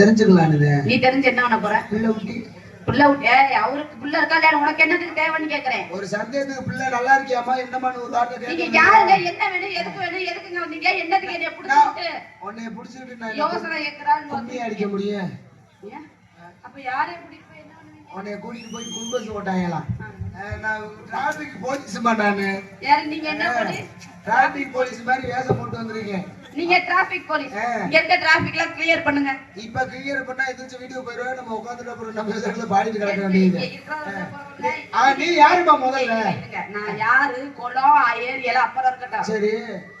தெரிஞ்சுக்கலான்னு நீ தெரிஞ்சு என்ன பண்ண போற? பிள்ளை ஊட்டி புள்ள விட்டு அவருக்கு புள்ள இருக்கா இல்லையா? உனக்கு என்னதுக்கு தேவைன்னு கேக்குறேன். ஒரு சந்தேகத்துக்கு பிள்ளை நல்லா இருக்கியாமா என்னமான்னு ஒரு வார்த்தை நீங்க யாருங்க? என்ன வேணும்? எதுக்கு வேணும்? எதுக்குங்க வந்தீங்க? என்னதுக்கு என்னைய புடிச்சிட்டு உன்னைய புடிச்சுக்கிட்டு நான் என்ன யோசனை கேக்குறான்னு கும்மி அடிக்க முடியும்? அப்ப யாரை என்ன பண்ணுவீங்க? உன்னைய கூட்டிட்டு போய் கும்பஸ் ஓட்டாங்கலாம் நான் டிராபிக் போலீஸ்மா நானு. யாரு? நீங்க என்ன போலீஸ் டிராபிக் போலீஸ் மாதிரி வேஷம் போட்டு வந்திருக்கேன். நீங்க டிராபிக் போலீஸ். இங்க இருக்க டிராபிக் எல்லாம் கிளியர் பண்ணுங்க. இப்ப கிளியர் பண்ணா எதிர்த்து வீடியோ போயிருவேன் நம்ம உட்காந்துட்டு அப்புறம் நம்ம இடத்துல பாடிட்டு கிடக்க வேண்டியது. நீ யாருமா முதல்ல. நான் யாரு? குளம் ஏரி எல்லாம் அப்புறம் இருக்கட்டும். சரி.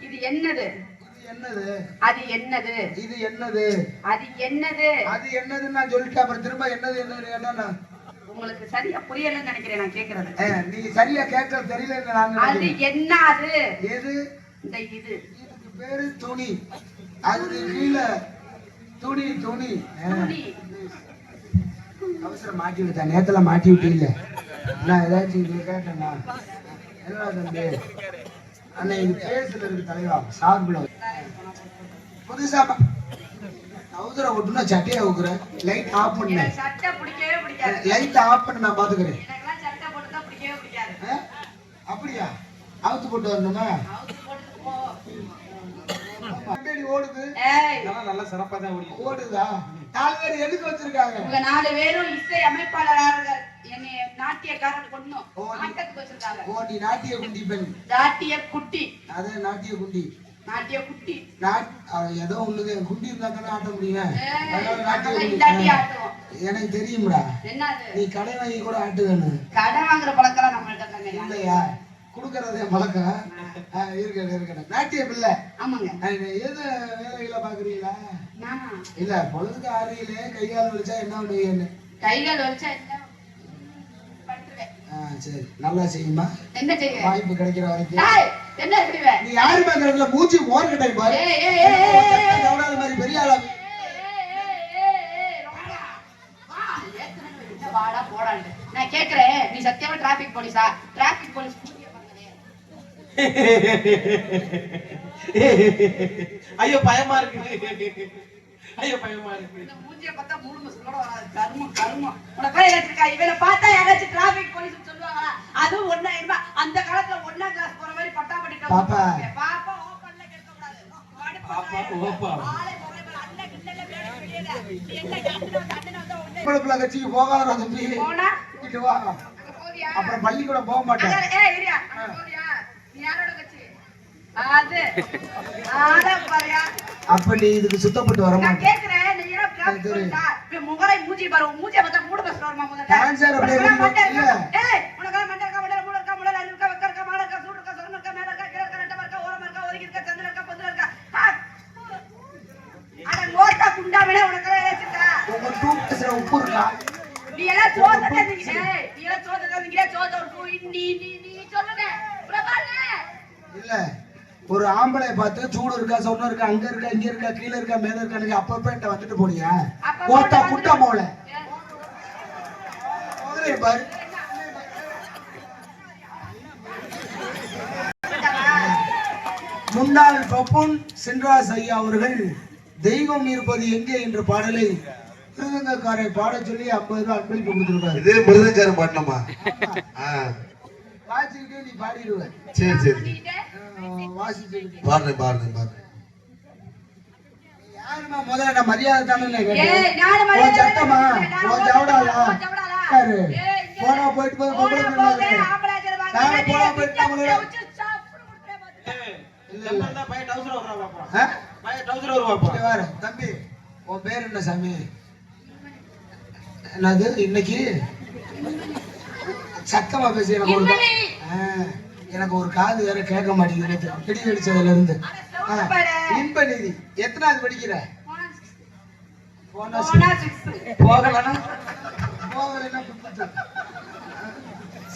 இது என்னது? இது என்னது? அது என்னது? இது என்னது? அது என்னது? அது என்னதுன்னு நான் சொல்லிட்டேன். அப்புறம் திரும்ப என்னது என்னது நான் உங்களுக்கு சரியா புரியலன்னு நினைக்கிறேன் நான் கேக்குறது. நீங்க சரியா கேட்க தெரியல அது நினைக்கிறேன். என்ன அது எது? இந்த இது பேரு துணி. அதுக்கு கீழே துணி துணி. அவசரம் மாட்டி விட்டேன் நேத்துல மாட்டி விட்டீங்க. நான் ஏதாச்சும் கேட்டேன்னா என்ன தம்பி? அண்ணா இது பேசுல இருக்கு தலைவா சார்புல புதுசா அவசரம் ஒட்டுனா சட்டையா ஊக்குறேன் லைட் ஆஃப் பிடிக்காது. லைட் ஆஃப் பண்ண நான் பாத்துக்கிறேன்? அப்படியா? அவுத்து போட்டு வரணுமா. வண்டி ஓடுது. நல்லா சிறப்பா தான் ஓடி ஓடுதா? நாலு பேர் எதுக்கு வச்சிருக்காங்க? உங்க நாலு பேரும் இசை அமைப்பாளராக என்னை நாட்டியக்காரன் நீ- நாட்டத்துக்கு வச்சிருக்காங்க. ஓ நீ நாட்டிய குண்டி பெண். நாட்டிய குட்டி அதே நாட்டிய குண்டி நாட்டிய குட்டி ஏதோ ஒண்ணுது குண்டி இருந்தா தானே ஆட்ட முடியும். நாட்டிய குண்டி. எனக்கு தெரியும்டா. நீ கடை வாங்கி கூட ஆட்டுவேன்னு. கடன் வாங்குற பழக்கம் நம்மள்ட்ட இல்லையா? குடுக்கறதே பழக்கம் இருக்கட்டும் இருக்கட்டும். நாட்டிய பிள்ளை. ஆமாங்க. எது வேலைகளை பாக்குறீங்களா? இல்ல பொழுதுக்கு ஆறியிலே கை கால் வலிச்சா என்ன பண்ணுவீங்கன்னு? பண்றேன் ஆ சரி. நல்லா செய்யுமா? என்ன செய்ய வாய்ப்பு கிடைக்கிற வரைக்கும். என்ன செய்வேன்? நீ யாரு பாக்குறதுல மூச்சு மோர் கட்டை பாரு. மாதிரி பெரிய ஆளா. வாடா போடான்ட்டு. நான் கேக்குறேன் நீ சத்தியமா டிராபிக் போலீஸா டிராபிக் போலீஸ் ஐயோ பயமா இருக்கு. ஐயோ பயமா இருக்கு. மூஞ்சிய பார்த்தா மூணு மாசத்தோட வராது. கருமம் கருமம். உனக்கு ஏதாச்சும் இருக்கா இவனை பார்த்தா யாராச்சும் டிராபிக் போலீஸ் சொல்லுவாங்களா? அதுவும் ஒண்ணா இருப்பா அந்த காலத்துல ஒண்ணா கிளாஸ் போற மாதிரி பட்டா பண்ணிட்டு பாப்பா. பாப்பா கேட்க கூடாது. கட்சிக்கு போகாத அப்புறம் பள்ளிக்கூடம் போக மாட்டேன் அதான், ஏய், இரியா, அங்க போறியா? நீ யாரோட கட்சி? அது. ஆட பாருயா. அப்ப நீ இதுக்கு சுத்தப்பட்டு வர மாட்டேன். நீ முகரை மூஞ்சி பாரு, மூஞ்சிய பார்த்தா மூடு bus வருமா முதல்ல? Dancer அப்படியே? ஏய், மண்டை இருக்கா, மண்டை இருக்கா, இருக்கா, இருக்கா, இருக்கா, சூடு இருக்கா, சுரங்க இருக்கா, மேல இருக்கா, கீழ இருக்கா, இருக்கா, ஓரமா இருக்கா, ஒதுங்கி இருக்கா, சந்தில இருக்கா. அட, நோத்தா குண்டாமலே உனக்கெல்லாம் ஏதாச்சும் இருக்கா? உங்க டூ பேசுற உப்பு இருக்கா? நீ எல்லாம். ஏய், நீ எல்லாம் சோத்தை ஒரு பூ, நீ நீ நீ சொல்லுங்க. இல்ல. ஒரு ஆம்பளை பார்த்து சூடு இருக்கா சொன்ன இருக்கா அங்க இருக்கா இங்க இருக்கா கீழ இருக்கா மேல இருக்கா நீங்க அப்பப்ப என்கிட்ட வந்துட்டு போனியா? ஓட்டா குட்டா முதல்ல பாரு. முன்னாள் பப்புன் சென்றாஸ் ஐயா அவர்கள் தெய்வம் இருப்பது எங்கே? என்ற பாடலை மிருதங்கக்காரை பாடச் சொல்லி ஐம்பது ரூபாய் அன்பளிப்பு கொடுத்துருப்பாரு இதே மிருதங்காரன் பாடணுமா? வாசிக்கிட்டே நீ பாடிடுவ. சரி சரி. பாடுறேன் பாடுறேன் யாரும்மா முதல்ல நான் மரியாதை தானே ஏய், நானு கேட்டேன். மரியாதை உன் சட்டமா ஜவடாலா போனா போயிட்டு போய் வாங்க, போனா போயிட்டு தம்பி. உன் பேர் என்ன சாமி? என்னது இன்னைக்கு? சத்தமா பேசி எனக்கு ஒரு காது வேற கேட்க மாட்டேங்குது பிடி அடிச்சதுல இருந்து. இன்ப நிதி. எத்தனாவது படிக்கிற. போகலன்னா போகலைன்னா.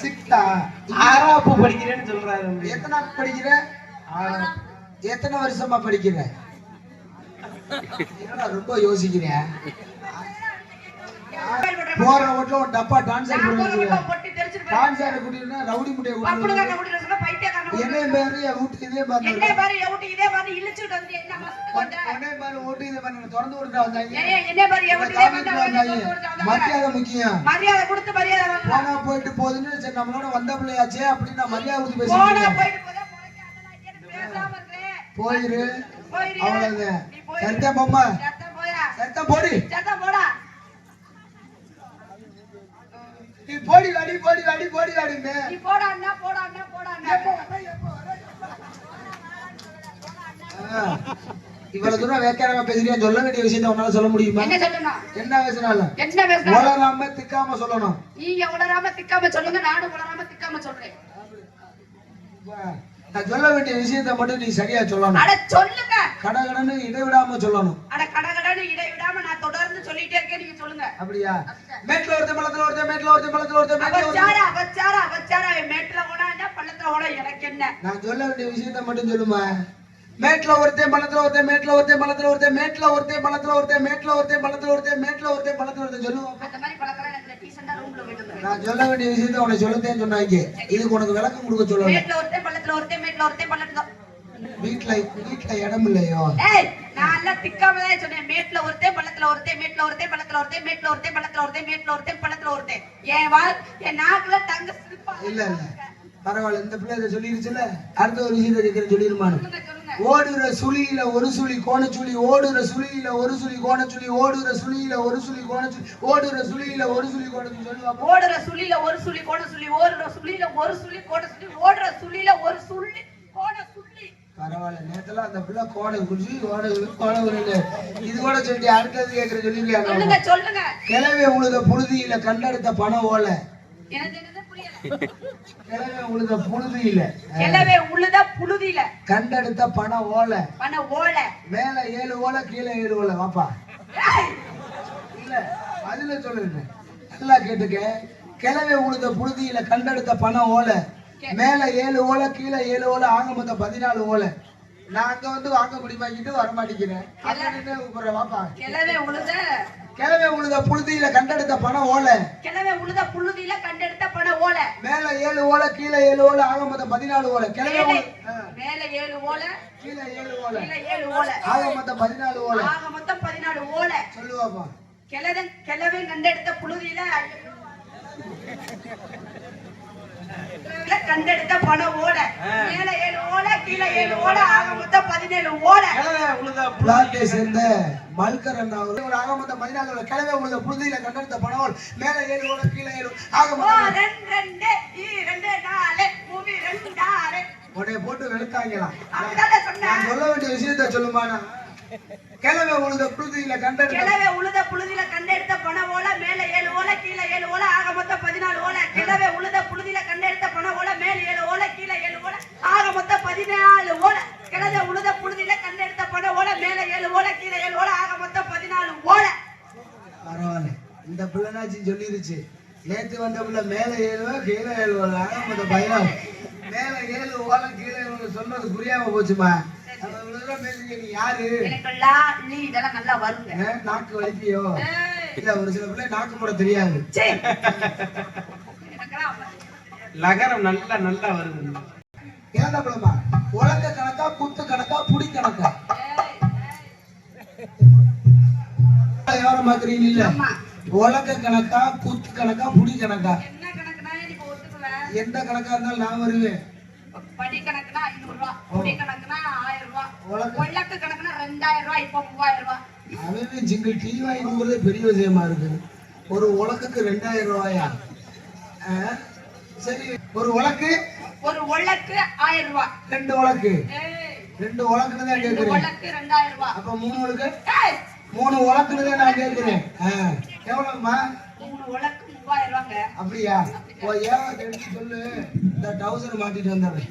சிக்ஸ்தா ஆறாப்பு படிக்கிறேன்னு சொல்றாரு எத்தனாவது படிக்கிற? எத்தனை வருஷமா படிக்கிற? ரொம்ப யோசிக்கிறேன் போற ஓட்டுல ஒரு டப்பா டான்ஸ் டான்ஸார கூட்டிட்டு ரவுடி முட்டையை பப்புனுங்க கூட்டிட்டு கூட்டிட்டு சொல்ல பைத்தியக்காரனை என்ன கூட்டிட்டு பேரு என் வீட்டு இதே மாதிரி என்ன பாரு எவுட்டு இதே பாரு இழுச்சுட்டு வந்து என்ன மசத்துக்கு வந்த உடனே பாரு ஓட்டு இதே மாதிரி திறந்து விட்டுட்டு வந்தாங்க. ஏய், ஏய், என்ன பாரு எவுட்டு இதே தாமரை பாரு வந்தாங்க. வந்து வந்தாங்க. மரியாதை முக்கியம். மரியாதை கொடுத்து மரியாதை வாங்கலாம் போனா போயிட்டு போகுதுன்னு சரி நம்மளோட வந்த பிள்ளையாச்சே அப்படின்னு நான் மரியாதை கொடுத்து போயிட்டு போதா? பேசாம போயிரு. போயிரு. அவ்வளவுதான். பொம்மை. சத்தம் போயா? சரிதான் போடி. சத்தம் போடா. நீ போடி வாடி போடி வாடி போடி வாடின்னு நீ போடா அண்ணா போடா அண்ணா போடா அண்ணா. இவ்வளவு தூரம் வேக்காரமா பேசுறியா? சொல்ல வேண்டிய விஷயத்த உன்னால சொல்ல முடியுமா? என்ன சொல்லணும்? என்ன பேசினாலும். என்ன உளராம திக்காம சொல்லணும். நீங்க உளராம திக்காம சொல்லுங்க நானும் உளராம திக்காம சொல்றேன். நான் சொல்ல வேண்டிய விஷயத்த மட்டும் நீ சரியா சொல்லணும். அட சொல்லுங்க. கடகடன்னு இடைவிடாம சொல்லணும். அட கடகடன்னு இடை விடாம நான் தொடர்ந்து சொல்லிட்டே இருக்கேன் நீங்க சொல்லுங்க. அப்படியா? மேட்ல ஒருத்தன் பள்ளத்துல ஒருத்தன் மேட்ல ஒருத்தன் பள்ளத்துல ஒருத்தன் மேட்ல அவச்சாரா மேட்டுல ஓடா என்ன பள்ளத்துல ஓடா எனக்கு என்ன? நான் சொல்ல வேண்டிய விஷயத்த மட்டும் சொல்லுமா? மேட்ல ஒருத்தன் பள்ளத்துல ஒருத்தன் மேட்ல ஒருத்தன் பள்ளத்துல ஒருத்தன் மேட்ல ஒருத்தன் பள்ளத்துல ஒருத்தன் மேட்ல ஒருத்தன் பள்ளத்துல ஒருத்தன் மேட்ல ஒருத்தன் பள்ளத்துல அந்த மாதிரி பழக்கம் எனக்கு டீசெண்டா ரூம்ல போயிட்டு வந்துருங்க நான் சொல்ல வேண்டிய விஷயத்த உனக்கு சொல்லத்தேன்னு சொன்னாங்க இதுக்கு உனக்கு விளக்கம் கொடுக்க சொல்லல. மேட்ல ஒருத்தன் பள்ளத்துல ஒருத்தன் மேட்ல ஒருத்தன் பள்ளத்துல. வீட்ல வீட்ல இடம் இல்லையோ? ஏய் நான் எல்லாம் திக்காம தான் சொன்னேன். மேட்ல ஒருத்தன் பள்ளத்துல ஒருத்தன் மேட்ல ஒருத்தன் பள்ளத்துல ஒருத்தன் மேட்ல ஒருத்தன் பள்ளத்துல ஒருத்தன் மேட்ல ஒருத்தன் பள்ளத்துல ஒருத்தன் என் வாழ் என் நாக்குல தங்க சிரிப்பா இல்ல இல்ல. பரவாயில்ல இந்த பிள்ளை இதை சொல்லிருச்சுல அடுத்த ஒரு விஷயத்த கேட்கிறேன் சொல்லிருமானு ஓடுற சுழியில ஒரு சுழி கோணச்சுழி ஓடுற சுழியில ஒரு சுழி கோணச்சுழி ஓடுற சுழியில ஒரு சுழி கோணச்சுழி ஓடுற சுழியில ஒரு சுழி கோணச்சுழி சொல்லுவாப்போ ஓடுற சுழியில ஒரு சுழி கோண சுழி ஓடுற சுழியில ஒரு சுழி கோண சுழி ஓடுற சுழியில ஒரு சுள்ளி கோண சுள்ளி பரவாயில்ல நேத்துல அந்த பிள்ளை கோடை குடிச்சு கோடை கோடை உருளு. இது கூட சொல்லிட்டு அடுத்தது கேட்கிற சொல்லிருக்காங்க சொல்லுங்க கிழவே உழுத புழுதியில கண்டெடுத்த பணம் ஓல கிழவே உழுத புழுதியில கிளவே உள்ளதா புழுதியில கண்டெடுத்த பணம் ஓல. பண்ண ஓல. மேல ஏழு ஓலை கீழே ஏழு ஓலை. வாப்பா. இல்ல அதுல சொல்லுங்க. நல்லா கேட்டுக்க. கிழவே உழுத புழுதியில கண்டெடுத்த பணம் ஓலை. மேல ஏழு ஓலை கீழே ஏழு ஓலை ஆக மொத்தம் பதினாலு ஓலை. நான் அங்க வந்து வாங்க முடியுமாக்கிட்டு வர மாட்டேங்கிறேன் அங்க நின்னு கூப்பிடுறேன். வாப்பா. கிளவே உழுத கிழவே உழுத புழுதியில கண்டெடுத்த பணம் ஓலை. கிளவே உழுத புழுதியில கண்டெடுத்த பண்ண ஓல. மேல ஏழு ஓலை கீழே ஏழு ஓலை ஆக மொத்தம் பதினாலு ஓலை. கிழவே மேலே ஏழு ஓல கீழே ஏழு ஓலை. கீழே ஏழு ஓல. ஆக மொத்தம் பதினாலு ஓலை. ஆக மொத்தம் பதினாலு ஓல. சொல்லுவாப்பா. கிழவன் கிழவன் கண்டெடுத்த புழுதியில கண்டெடுத்த பணம் ஓட ஓல ஓல ஆக மொத்தம் பதினேழு உழுதா பிளாட்டை சேர்ந்த மல்கர் அண்ணா அவர்கள் ஒரு ஆக மொத்தம் பதினாலு ஓலை கிழவே உழுத புழுதியில கண்டெடுத்த பணம் ஓலை மேல ஏழு கீழே ஏழு ஆக மொத்தம் ரெண்டு, ரெண்டு, ஈ, ரெண்டு, நாலு, மூணு, ரெண்டு, ஆறு. உடைய போட்டு வெளுத்தாங்களாம். நான் சொல்ல வேண்டிய விஷயத்த சொல்லுமானா கிழவே உழுத புழுதியில கண்டெடுத்த கிழவே உழுத புழுதியில கண்டெடுத்த பண ஓல மேல ஏழு ஓல கீழே ஏழு ஓல ஆக மொத்தம் பதினாலு ஓல கிழவே உழுத புழுதியில கண்டெடுத்த பண ஓல மேல ஏழு ஓல கீழே ஏழு ஓல ஆக மொத்தம் பதினாலு ஓல கிழவே உழுத புழுதியில கண்டெடுத்த பண ஓல மேல ஆக மொத்தம் பதினாலு ஓல பரவாயில்ல. இந்த பிள்ளைனாச்சும் சொல்லிருச்சு. நேத்து வந்த பிள்ளை மேல ஏழுவா கீழே ஏழுவா ஆக மொத்தம் பதினாலு. மேல ஏழு ஓலை கீழே சொன்னது புரியாம போச்சுமா? அவ இவ்வளவு தூரம் பேசுறீங்க நீ யாரு? எனக்கு எல்லாம் நீ இதெல்லாம் நல்லா வருங்க. ஆ, நாக்கு வலிப்பியோ இல்ல ஒரு சில பிள்ளை நாக்கு போட தெரியாது. லகரம் நல்லா நல்லா வருது ஏன்டா பிள்ளைமா உலக கணக்கா குத்து கணக்கா புடி கணக்கா? வியாபாரம் பாக்குறீங்க இல்ல. உலக கணக்கா குத்து கணக்கா புடி கணக்கா? எந்த கணக்கா இருந்தாலும் நான் வருவேன். படி கணக்குனா ஐநூறு ரூபா குடி கணக்குனா ஆயிரம் ரூபா உலக கணக்குனா ரெண்டாயிரம் ரூபாய் இப்போ மூவாயிரம் ரூபாய் அவன் சிங்கிள் டீ வாங்கி கொடுக்குறதே பெரிய விஷயமா இருக்கு. ஒரு உலக்குக்கு ரெண்டாயிரம் ரூபாயா? சரி. ஒரு உலக்கு? ஒரு ஒள்ளக்கு ஆயிரம் ரூபாய் ரெண்டு உலக்கு. ரெண்டு உலக்குன்னு தான் கேட்கிறேன் ஒள்ளக்கு ரெண்டாயிரம் ரூபாய் அப்ப மூணு உலக்கு? மூணு உலக்குன்னு தான் நான் கேட்கிறேன். எவ்வளவுமா அப்படியா? ஓ ஏன் சொல்லு. இந்த டவுசர் மாட்டிட்டு வந்துடுறேன்.